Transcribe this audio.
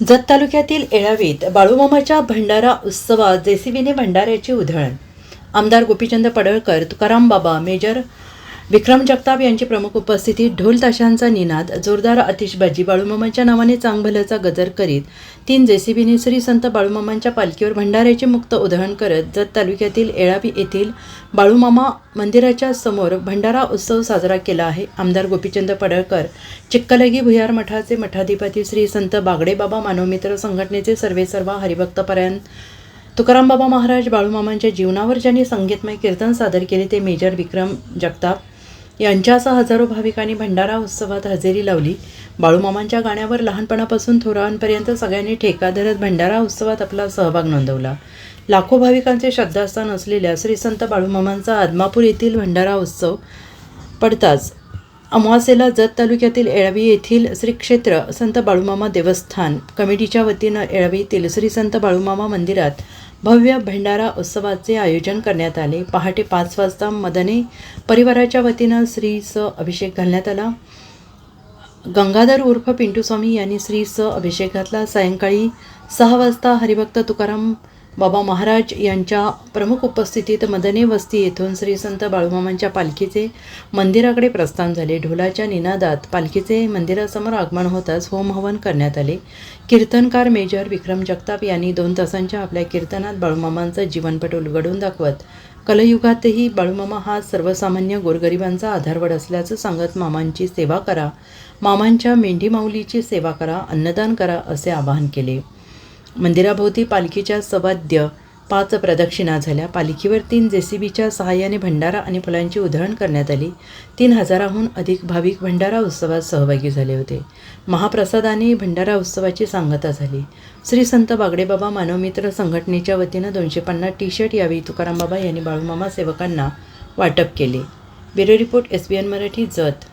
जत तालुक्यातील येळावीत बाळूमामाच्या भंडारा उत्सवात जेसीबीने भंडाऱ्याची उधळण. आमदार गोपीचंद पडळकर तुकाराम बाबा मेजर विक्रम जगताप यांची प्रमुख उपस्थितीत ढोल ताशांचा निनाद जोरदार आतिषबाजी बाळूमामांच्या नावाने चांगभल्याचा गजर करीत तीन जेसीबीने श्री संत बाळूमामांच्या पालखीवर भंडाऱ्याचे मुक्त उधळण करत जत तालुक्यातील येळावी येथील बाळूमामा मंदिराच्या समोर भंडारा उत्सव साजरा केला आहे. आमदार गोपीचंद पडळकर चिक्कलगी भुयार मठाचे मठाधिपती श्री संत बागडेबाबा मानवमित्र संघटनेचे सर्वेसर्वा हरिभक्तपरायण तुकाराम बाबा महाराज बाळूमामांच्या जीवनावर ज्यांनी संगीतमय कीर्तन सादर केले ते मेजर विक्रम जगताप यांच्यासह हजारो भाविकांनी भंडारा उत्सवात हजेरी लावली. बाळूमामांच्या गाण्यावर लहानपणापासून थोरांपर्यंत सगळ्यांनी ठेका धरत भंडारा उत्सवात आपला सहभाग नोंदवला. लाखो भाविकांचे श्रद्धास्थान असलेल्या श्री संत बाळूमामांचा आदमापूर येथील भंडारा उत्सव पडताच अमावासेला जत तालुक्यातील येळावी येथील श्री क्षेत्र संत बाळूमामा देवस्थान कमिटीच्या वतीनं येळावी येथील श्री संत बाळूमामा मंदिरात भव्य भंडारा उत्सवाचे आयोजन करण्यात आले. पहाटे पाच वाजता मदने परिवाराच्या वतीनं श्री स अभिषेक घालण्यात आला. गंगाधर उर्फ पिंटू स्वामी यांनी श्री स अभिषेक घातला सायंकाळी सहा वाजता हरिभक्त तुकाराम बाबा महाराज यांच्या प्रमुख उपस्थितीत मदने वस्ती येथून श्री संत बाळूमामांच्या पालखीचे मंदिराकडे प्रस्थान झाले. ढोलाच्या निनादात पालखीचे मंदिरासमोर आगमन होताच होम हवन करण्यात आले. कीर्तनकार मेजर विक्रम जगताप यांनी दोन तासांच्या आपल्या कीर्तनात बाळूमामांचं जीवनपट उलगडून दाखवत कलयुगातही बाळूमामा हा सर्वसामान्य गोरगरिबांचा आधारवड असल्याचं सांगत मामांची सेवा करा मामांच्या मेंढी माऊलीची सेवा करा अन्नदान करा असे आवाहन केले. मंदिराभोवती पालखीच्या सवाद्य पाच प्रदक्षिणा झाल्या. पालखीवर तीन जे सी बीच्या सहाय्याने भंडारा आणि फुलांची उधळण करण्यात आली. तीन हजाराहून अधिक भाविक भंडारा उत्सवात सहभागी झाले होते. महाप्रसादाने भंडारा उत्सवाची सांगता झाली. श्री संत बागडेबाबा मानवमित्र संघटनेच्या वतीनं दोनशे पन्नास टी शर्ट यावेळी तुकाराम बाबा यांनी बाळूमामा सेवकांना वाटप केले. Bureau report S B N Marathi Jat.